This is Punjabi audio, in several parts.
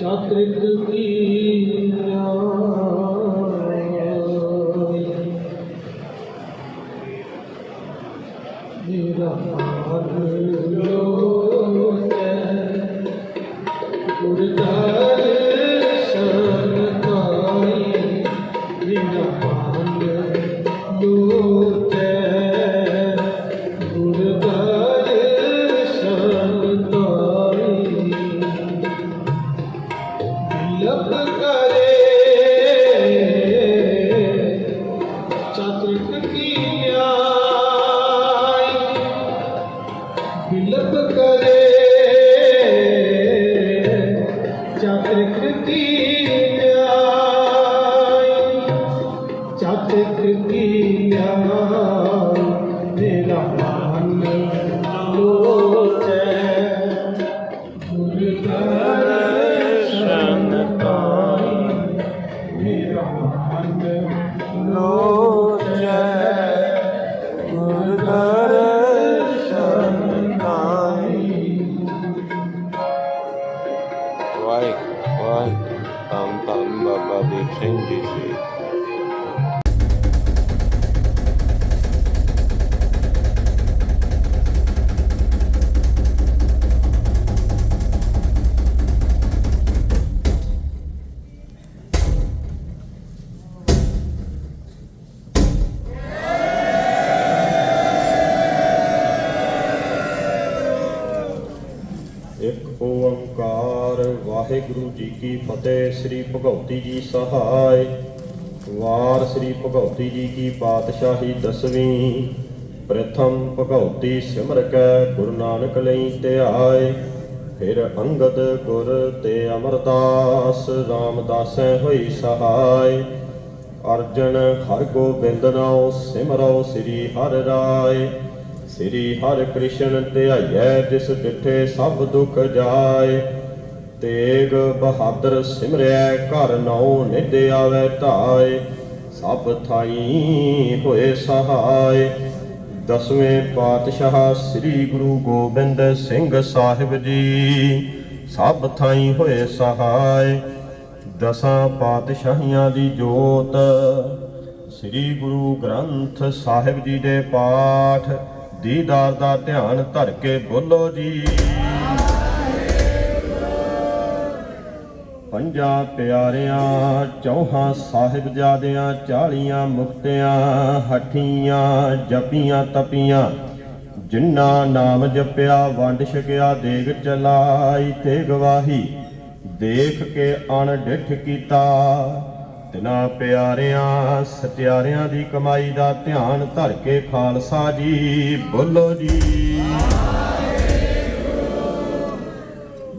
ਚਾਤ੍ਰਿਕ ਕੀ ਮੇਰਾ ਮਨ ਲੋਚੈ ਗੁਰਦਾਰ ਲਬ ਕਰੇ ਇੱਕ ਓੰਕਾਰ। ਵਾਹਿਗੁਰੂ ਜੀ ਕੀ ਫਤਿਹ। ਸ੍ਰੀ ਭਗਉਤੀ ਜੀ ਸਹਾਇ। ਵਾਰ ਸ੍ਰੀ ਭਗਉਤੀ ਜੀ ਕੀ ਪਾਤਸ਼ਾਹੀ ਦਸਵੀਂ। ਪ੍ਰਥਮ ਭਗਉਤੀ ਸਿਮਰ ਕੈ ਗੁਰੂ ਨਾਨਕ ਲਈ ਧਿਆਏ। ਫਿਰ ਅੰਗਦ ਗੁਰ ਤੇ ਅਮਰਦਾਸ ਰਾਮਦਾਸੈ ਹੋਈ ਸਹਾਇ। ਅਰਜਨ ਹਰ ਗੋਬਿੰਦ ਨਾਉ ਸਿਮਰੋ ਸ੍ਰੀ ਹਰਿ ਰਾਏ। ਸ੍ਰੀ ਹਰਿ ਕ੍ਰਿਸ਼ਨ ਧਿਆਈਐ ਜਿਸ ਡਿਠੇ ਸਭ ਦੁਖ ਜਾਏ ਤੇਗ ਬਹਾਦਰ ਸਿਮਰਿਐ ਘਰ ਨਉ ਨਿਧ ਆਵੈ ਧਾਏ। ਸਭ ਥਾਈ ਹੋਏ ਸਹਾਇ ਦਸਵੇਂ ਪਾਤਸ਼ਾਹ ਸ੍ਰੀ ਗੁਰੂ ਗੋਬਿੰਦ ਸਿੰਘ ਸਾਹਿਬ ਜੀ, ਸਭ ਥਾਈ ਹੋਏ ਸਹਾਇ ਦਸਾਂ ਪਾਤਸ਼ਾਹੀਆਂ ਦੀ ਜੋਤ, ਸ੍ਰੀ ਗੁਰੂ ਗ੍ਰੰਥ ਸਾਹਿਬ ਜੀ ਦੇ ਪਾਠ। ਦੀਦਾਰ ਦਾ ਧਿਆਨ ਧਰ ਕੇ ਬੋਲੋ ਜੀ। ਪੰਜਾਂ ਪਿਆਰਿਆਂ, ਚੌਹਾਂ ਸਾਹਿਬਜ਼ਾਦਿਆਂ ਚਾਲੀਆਂ ਮੁਕਤਿਆਂ, ਹਠੀਆਂ ਜਪੀਆਂ ਤਪੀਆਂ ਜਿਨ੍ਹਾਂ ਨਾਮ ਜਪਿਆ ਵੰਡ ਛਕਿਆ ਦੇਗ ਚਲਾਈ ਤੇ ਗਵਾਹੀ, ਦੇਖ ਕੇ ਅਣ ਡਿਠ ਕੀਤਾ। ਤਿਨਾ ਪਿਆਰਿਆਂ, ਸਤਿਆਰਿਆਂ ਦੀ ਕਮਾਈ ਦਾ ਧਿਆਨ ਧਰ ਕੇ ਖਾਲਸਾ ਜੀ, ਬੋਲੋ ਜੀ।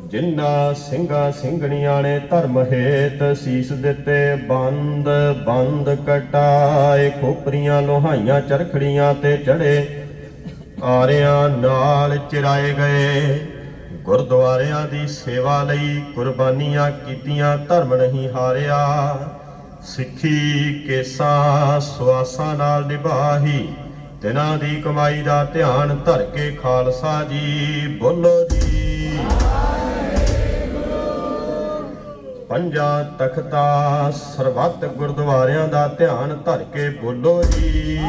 ਜਿਨ੍ਹਾਂ ਸਿੰਘਾਂ ਸਿੰਘਣੀਆਂ ਨੇ ਧਰਮ ਹੇਤ ਸੀਸ ਦਿੱਤੇ, ਬੰਦ ਬੰਦ ਕਟਾਏ, ਖੋਪਰੀਆਂ ਲੋਹਾਈਆਂ ਚਰਖੜੀਆਂ ਤੇ ਚੜੇ, ਆਰਿਆਂ ਨਾਲ ਚਿਰਾਏ ਗਏ। ਗੁਰਦੁਆਰਿਆਂ ਦੀ ਸੇਵਾ ਲਈ ਕੁਰਬਾਨੀਆਂ ਕੀਤੀਆਂ, ਧਰਮ ਨਹੀਂ ਹਾਰਿਆ। ਸਿੱਖੀ ਕੇਸਾਂ ਸਵਾਸਾਂ ਨਾਲ ਨਿਭਾਹੀ, ਤਿਨਾਂ ਦੀ ਕਮਾਈ ਦਾ ਧਿਆਨ ਧਰ ਕੇ ਖਾਲਸਾ ਜੀ ਬੋਲੋ ਜੀ। ਪੰਜਾਂ ਤਖਤਾਂ ਸਰਬੱਤ ਗੁਰਦੁਆਰਿਆਂ ਦਾ ਧਿਆਨ ਧਰ ਕੇ ਬੋਲੋ ਜੀ।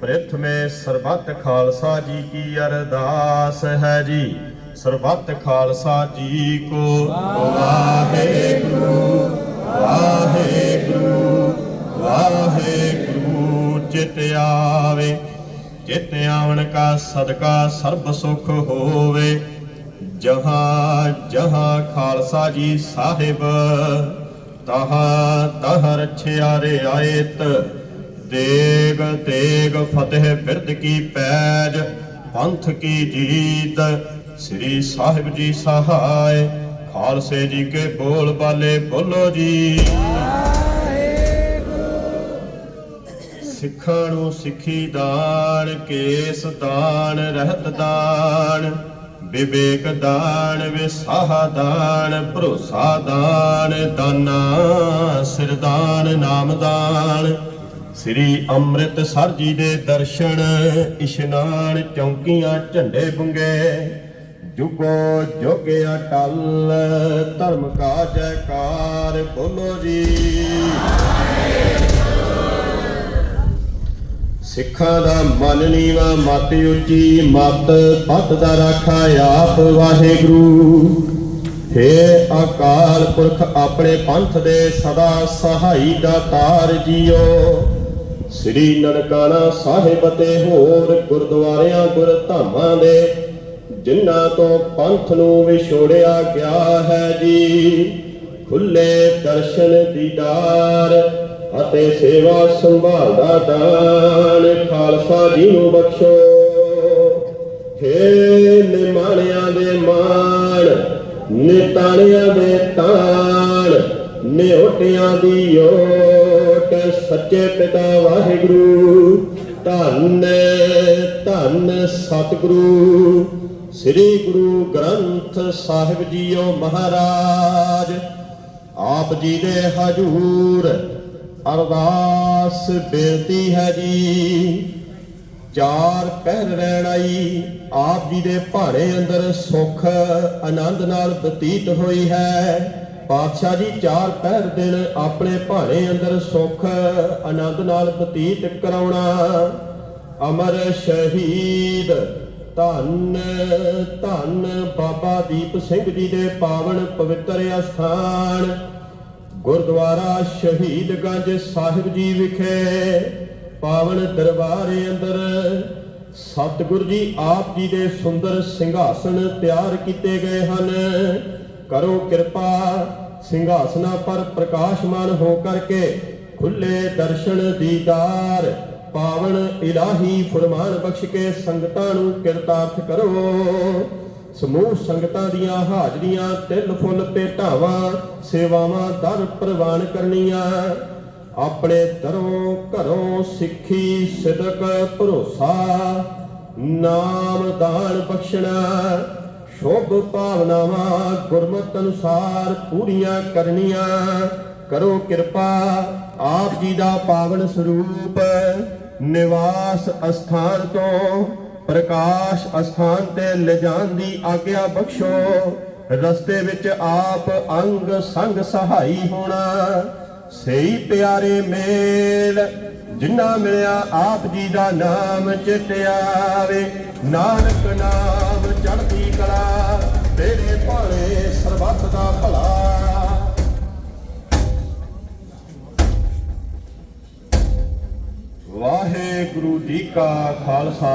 ਪ੍ਰਿਥ ਮੇ ਸਰਬੱਤ ਖਾਲਸਾ ਜੀ ਕੀ ਅਰਦਾਸ ਹੈ ਜੀ। ਸਰਬੱਤ ਖਾਲਸਾ ਜੀ ਕੋ। ਵਾਹਿਗੁਰੂ ਵਾਹਿਗੁਰੂ ਵਾਹਿਗੁਰੂ, ਚਿਤ ਆਵੇ। ਚਿਤ ਆਵਣ ਕਾ ਸਦਕਾ ਸਰਬ ਸੁਖ ਹੋਵੇ। ਜਹਾਂ ਜਹਾਂ ਖਾਲਸਾ ਜੀ ਸਾਹਿਬ, ਤਹਾਂ ਤਹ ਰਛਿਆ ਰਿਆਇਤ ਦੇਗ ਤੇਗ ਫਤਿਹ ਬਿਰਦ ਕੀ ਪੈਜ, ਪੰਥ ਕੀ ਜੀਤ। ਸ੍ਰੀ ਸਾਹਿਬ ਜੀ ਸਹਾਇ ਖਾਲਸੇ ਜੀ ਕੇ ਬੋਲ ਬਾਲੇ ਬੋਲੋ ਜੀ। ਸਿੱਖਾਂ ਨੂੰ ਸਿੱਖੀ ਦਾਨ, ਕੇਸ ਦਾਨ, ਰਹਿਤ ਦਾਨ, ਵਿਵੇਕ ਦਾਨ, ਵਿਸਾਹ ਦਾਨ, ਭਰੋਸਾ ਦਾਨ, ਦਾਨਾ ਸਿਰਦਾਨ ਨਾਮਦਾਨ ਸ੍ਰੀ ਅੰਮ੍ਰਿਤਸਰ ਜੀ ਦੇ ਦਰਸ਼ਨ, ਇਸ਼ਨਾਨ, ਚੌਂਕੀਆਂ, ਝੰਡੇ ਬੁੰਗੇ। ਜੁਗੋ ਜੁਗ ਅਟਲ, ਧਰਮ ਕਾ ਜੈਕਾਰ ਬੋਲੋ ਜੀ। ਸਿੱਖਾਂ ਦਾ ਮਨ ਨੀਵਾ, ਮਤ ਉੱਚੀ, ਮਤ ਪਤ ਦਾ ਰਾਖਾ ਆਪ ਵਾਹਿਗੁਰੂ। ਹੇ ਅਕਾਲ ਪੁਰਖ, ਆਪਣੇ ਪੰਥ ਦੇ ਸਦਾ ਸਹਾਈ ਦਾਤਾਰ ਜੀਓ। ਸ੍ਰੀ ਨਨਕਾਣਾ ਸਾਹਿਬ ਤੇ ਹੋਰ ਗੁਰਦੁਆਰਿਆਂ, ਗੁਰਧਾਮਾਂ ਦੇ ਜਿਨ੍ਹਾਂ ਤੋਂ ਪੰਥ ਨੂੰ ਵਿਛੋੜਿਆ ਗਿਆ ਹੈ ਜੀ, ਖੁੱਲੇ ਦਰਸ਼ਨ ਦੀਦਾਰ ਅਤੇ ਸੇਵਾ ਸੰਭਾਲ ਦਾ ਦਾਨ ਖਾਲਸਾ ਜੀ ਨੂੰ ਬਖਸ਼ੋ। ਹੇ ਨਿਮਾਣਿਆਂ ਦੇ ਮਾਣ, ਨਿਤਾਣਿਆਂ ਦੇ ਤਾਣ, ਨਿਉਟਿਆਂ ਦੀ ਓਟ, ਸੱਚੇ ਪਿਤਾ ਵਾਹਿਗੁਰੂ, ਧੰਨ ਧੰਨ ਸਤਿਗੁਰੂ। ਸ੍ਰੀ ਗੁਰੂ ਗ੍ਰੰਥ ਸਾਹਿਬ ਜੀਓ ਮਹਾਰਾਜ। ਆਪ ਜੀ ਦੇ ਹਜੂਰ ਅਰਦਾਸ ਬੇਨਤੀ ਹੈ ਜੀ। ਚਾਰ ਪਹਿਰ ਰਹਿਣ ਆਈ, ਆਪ ਜੀ ਦੇ ਭਾਣੇ ਅੰਦਰ ਸੁਖ ਆਨੰਦ ਨਾਲ ਬਤੀਤ ਹੋਈ ਹੈ। ਪਾਤਸ਼ਾਹ ਜੀ, ਚਾਰ ਪਹਿਰ ਦਿਨ ਆਪਣੇ ਭਾਣੇ ਅੰਦਰ ਸੁਖ ਆਨੰਦ ਨਾਲ ਬਤੀਤ ਕਰਾਉਣਾ। ਅਮਰ ਸ਼ਹੀਦ ਧੰਨ ਧੰਨ ਬਾਬਾ ਦੀਪ ਸਿੰਘ ਜੀ ਦੇ ਪਾਵਨ ਪਵਿੱਤਰ ਅਸਥਾਨ, ਗੁਰਦੁਆਰਾ ਸ਼ਹੀਦਗੰਜ ਸਾਹਿਬ ਜੀ ਵਿਖੇ ਪਾਵਨ ਦਰਬਾਰੇ ਅੰਦਰ ਸਤਿਗੁਰ ਜੀ ਆਪ ਜੀ ਦੇ ਸੁੰਦਰ ਸਿੰਘਾਸਨ ਤਿਆਰ ਕੀਤੇ ਗਏ ਹਨ। ਕਰੋ ਕਿਰਪਾ ਸਿੰਘਾਸਨਾਂ ਪਰ ਪ੍ਰਕਾਸ਼ਮਾਨ ਹੋ ਕਰਕੇ ਖੁੱਲੇ ਦਰਸ਼ਨ ਦੀਦਾਰ। ਪਾਵਨ ਇਲਾਹੀ ਫਰਮਾਨ ਬਖਸ਼ ਕੇ ਸੰਗਤਾਂ ਨੂੰ ਕਿਰਤਾਰਥ ਕਰੋ। ਸਮੂਹ ਸੰਗਤਾਂ ਦੀਆਂ ਹਾਜ਼ਰੀਆਂ ਤਿਲ ਫੁੱਲ ਭੇਟਾਵਾਂ ਸੇਵਾਵਾਂ ਦਰ ਪ੍ਰਵਾਨ ਕਰਨੀਆਂ। ਆਪਣੇ ਦਰੋਂ ਘਰੋਂ ਸਿੱਖੀ ਸਿਦਕ ਭਰੋਸਾ, ਨਾਮ ਦਾਨ ਬਖਸ਼ਣਾ। ਸ਼ੁਭ ਭਾਵਨਾਵਾਂ ਗੁਰਮਤਿ ਅਨੁਸਾਰ ਪੂਰੀਆਂ ਕਰਨੀਆਂ। ਕਰੋ ਕਿਰਪਾ, ਆਪ ਜੀ ਦਾ ਪਾਵਨ ਸਰੂਪ। ਨਿਵਾਸ ਅਸਥਾਨ ਤੋਂ, ਪ੍ਰਕਾਸ਼ ਅਸਥਾਨ ਤੇ ਲਿਜਾਣ ਦੀ ਆਗਿਆ ਬਖਸ਼ੋ। ਰਸਤੇ ਵਿੱਚ ਆਪ ਅੰਗ ਸੰਗ ਸਹਾਈ ਹੋਣਾ। ਸਹੀ ਪਿਆਰੇ ਮੇਲ ਜਿਨ੍ਹਾਂ ਮਿਲਿਆ ਆਪ ਜੀ ਦਾ ਨਾਮ ਚਿਤਿਆਵੇ ਨਾਨਕ ਨਾਮ ਚੜ੍ਹਦੀ ਕਲਾ, ਤੇਰੇ ਭਾਣੇ ਸਰਬੱਤ ਦਾ ਭਲਾ ਵਾਹਿਗੁਰੂ ਜੀ ਕਾ ਖਾਲਸਾ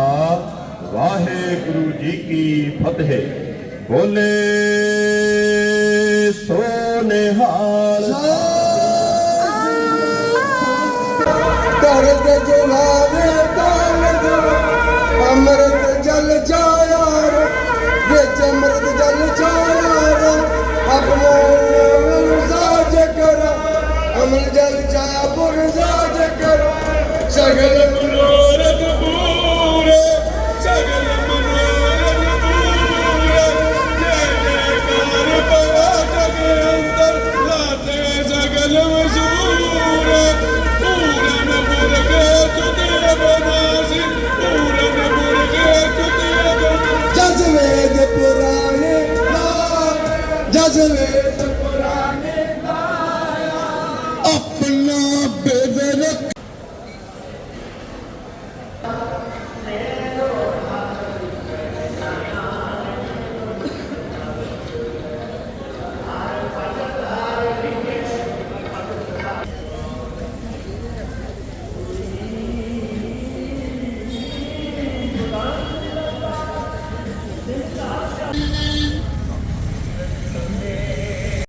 ਵਾਹਿਗੁਰੂ ਜੀ ਕੀ ਫਤਿਹ। ਬੋਲੇ ਸੋ ਨਿਹਾਲ ਦਰਦ ਜਵਾਵੇ ਤਾਲਦ brasileiro.